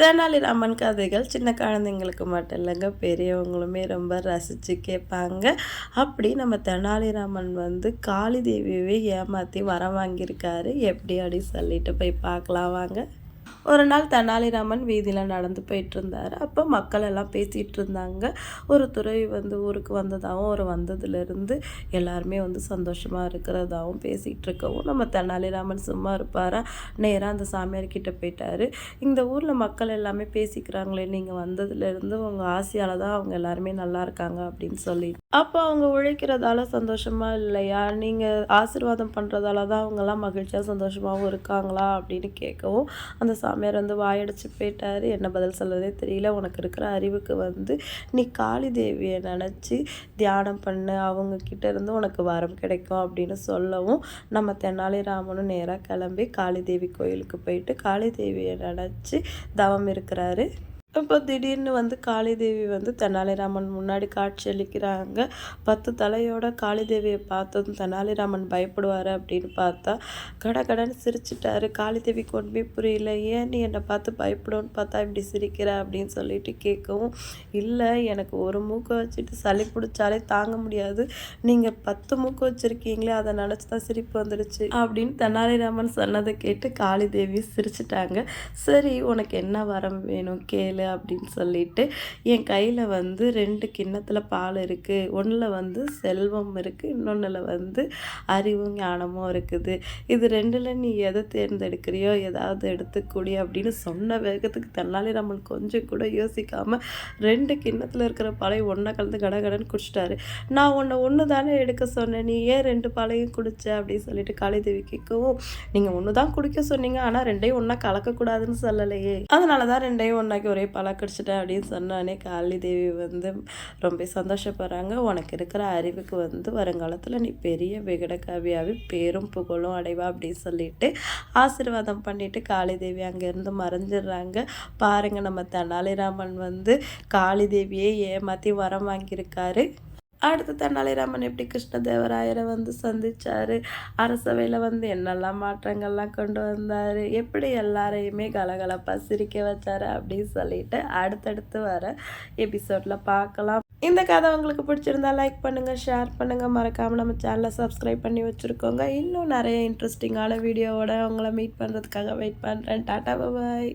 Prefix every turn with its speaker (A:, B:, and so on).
A: தெனாலிராமன் கதைகள் சின்ன குழந்தைங்களுக்கு மட்டும் இல்லைங்க. பெரியவங்களுமே ரொம்ப ரசித்து கேட்பாங்க. அப்படி நம்ம தெனாலிராமன் வந்து காளி தேவியவே ஏமாற்றி வர வாங்கியிருக்காரு. எப்படி அப்படி சொல்லிட்டு போய் பார்க்கலாம் வாங்க. ஒரு நாள் தெனாலிராமன் வீதியில் நடந்து போயிட்டு இருந்தார் அப்போ மக்கள் எல்லாம் பேசிகிட்டு இருந்தாங்க ஒரு துறை வந்து ஊருக்கு வந்ததாகவும் ஒரு வந்ததுலேருந்து எல்லாருமே வந்து சந்தோஷமாக இருக்கிறதாகவும் பேசிகிட்டு இருக்கவும் நம்ம தெனாலிராமன் சும்மா இருப்பாரா? நேராக அந்த சாமியார் கிட்ட இந்த ஊரில் மக்கள் எல்லாமே பேசிக்கிறாங்களே நீங்கள் வந்ததுலேருந்து உங்கள் ஆசையால் தான் அவங்க எல்லாருமே நல்லா இருக்காங்க அப்படின்னு சொல்லி. அப்போ அவங்க உழைக்கிறதால சந்தோஷமாக இல்லையா? நீங்கள் ஆசீர்வாதம் பண்ணுறதால தான் அவங்கெல்லாம் மகிழ்ச்சியாக சந்தோஷமாகவும் இருக்காங்களா அப்படின்னு கேட்கவும் அந்த சாமியார் வந்து வாயடிச்சு போயிட்டாரு. என்ன பதில் சொல்கிறதே தெரியல. உனக்கு இருக்கிற அறிவுக்கு வந்து நீ காளி தேவியை நினச்சி தியானம் பண்ணு. அவங்கக்கிட்ட இருந்து உனக்கு வரம் கிடைக்கும் அப்படின்னு சொல்லவும் நம்ம தெனாலிராமனும் நேராக கிளம்பி காளி தேவி கோயிலுக்கு போயிட்டு காளி தேவியை நினச்சி தவம் இருக்கிறாரு. இப்போ திடீர்னு வந்து காளிதேவி வந்து தெனாலிராமன் முன்னாடி காட்சி அளிக்கிறாங்க. பத்து தலையோட காளிதேவியை பார்த்ததும் தெனாலிராமன் பயப்படுவார் அப்படின்னு பார்த்தா கட கடன்னு சிரிச்சிட்டாரு. காளிதேவி கொண்டு புரியல ஏன் நீ என்னை பார்த்து பயப்படும்னு பார்த்தா இப்படி சிரிக்கிற? அப்படின்னு சொல்லிட்டு கேட்கவும் இல்லை எனக்கு ஒரு மூக்கை வச்சுட்டு சளி பிடிச்சாலே தாங்க முடியாது. நீங்கள் பத்து மூக்கு வச்சுருக்கீங்களே அதை நினச்சி தான் சிரிப்பு வந்துடுச்சு. அப்படின்னு தெனாலிராமன் சொன்னதை கேட்டு காளிதேவி சிரிச்சிட்டாங்க. சரி உனக்கு என்ன வரம் வேணும்? கேளு. அப்படின்னு சொல்லிட்டு என் கையில் வந்து ரெண்டு கிண்ணத்தில் பால் இருக்குது ஒன்றில் வந்து செல்வம் இருக்குது இன்னொன்றில் வந்து அறிவும் ஞானமும் இருக்குது. இது ரெண்டில் நீ எதை தேர்ந்தெடுக்கிறியோ ஏதாவது எடுத்துக்கூடிய அப்படின்னு சொன்ன வேகத்துக்கு தன்னாலே நம்மளுக்கு கொஞ்சம் கூட யோசிக்காமல் ரெண்டு கிண்ணத்தில் இருக்கிற பாலை ஒன்றா கலந்து கடகடன்னு குடிச்சிட்டாரு. நான் உன்னை ஒன்று தானே எடுக்க சொன்னேன். நீ ஏன் ரெண்டு பாலையும் குடிச்ச அப்படின்னு சொல்லிட்டு காளிதேவி கேட்கவும் நீங்கள் ஒன்று தான் குடிக்க சொன்னீங்க ஆனால் ரெண்டையும் ஒன்றா கலக்கக்கூடாதுன்னு சொல்லலையே. அதனால தான் ரெண்டையும் ஒன்றாக்கி ஒரே பல கிடச்சிட்டேன் அப்படின்னு சொன்னானே காளி தேவி வந்து ரொம்ப சந்தோஷப்படுறாங்க. உனக்கு இருக்கிற அறிவுக்கு வந்து வருங்காலத்தில் நீ பெரிய விகடகவியாகவே பேரும் புகழும் அடைவா அப்படின்னு சொல்லிட்டு ஆசீர்வாதம் பண்ணிட்டு காளி தேவி அங்கேருந்து மறைஞ்சிடுறாங்க. பாருங்கள் நம்ம தெனாலிராமன் வந்து காளி தேவியே ஏமாற்றி வரம் வாங்கியிருக்காரு. அடுத்து தெனாலிராமன் எப்படி கிருஷ்ணதேவராயரை வந்து சந்திச்சார்? அரசவையில் வந்து என்னெல்லாம் மாற்றங்கள்லாம் கொண்டு வந்தார்? எப்படி எல்லாரையுமே கலகலப்பாக சிரிக்க வச்சார் அப்படின்னு சொல்லிட்டு அடுத்தடுத்து வர எபிசோடில் பார்க்கலாம். இந்த கதை உங்களுக்கு பிடிச்சிருந்தா லைக் பண்ணுங்கள் ஷேர் பண்ணுங்கள் மறக்காமல் நம்ம சேனலை சப்ஸ்கிரைப் பண்ணி வச்சுருக்கோங்க. இன்னும் நிறைய இன்ட்ரெஸ்டிங்கான வீடியோவோட உங்களை மீட் பண்ணுறதுக்காக வெயிட் பண்ணுறேன் டாட்டா பாய்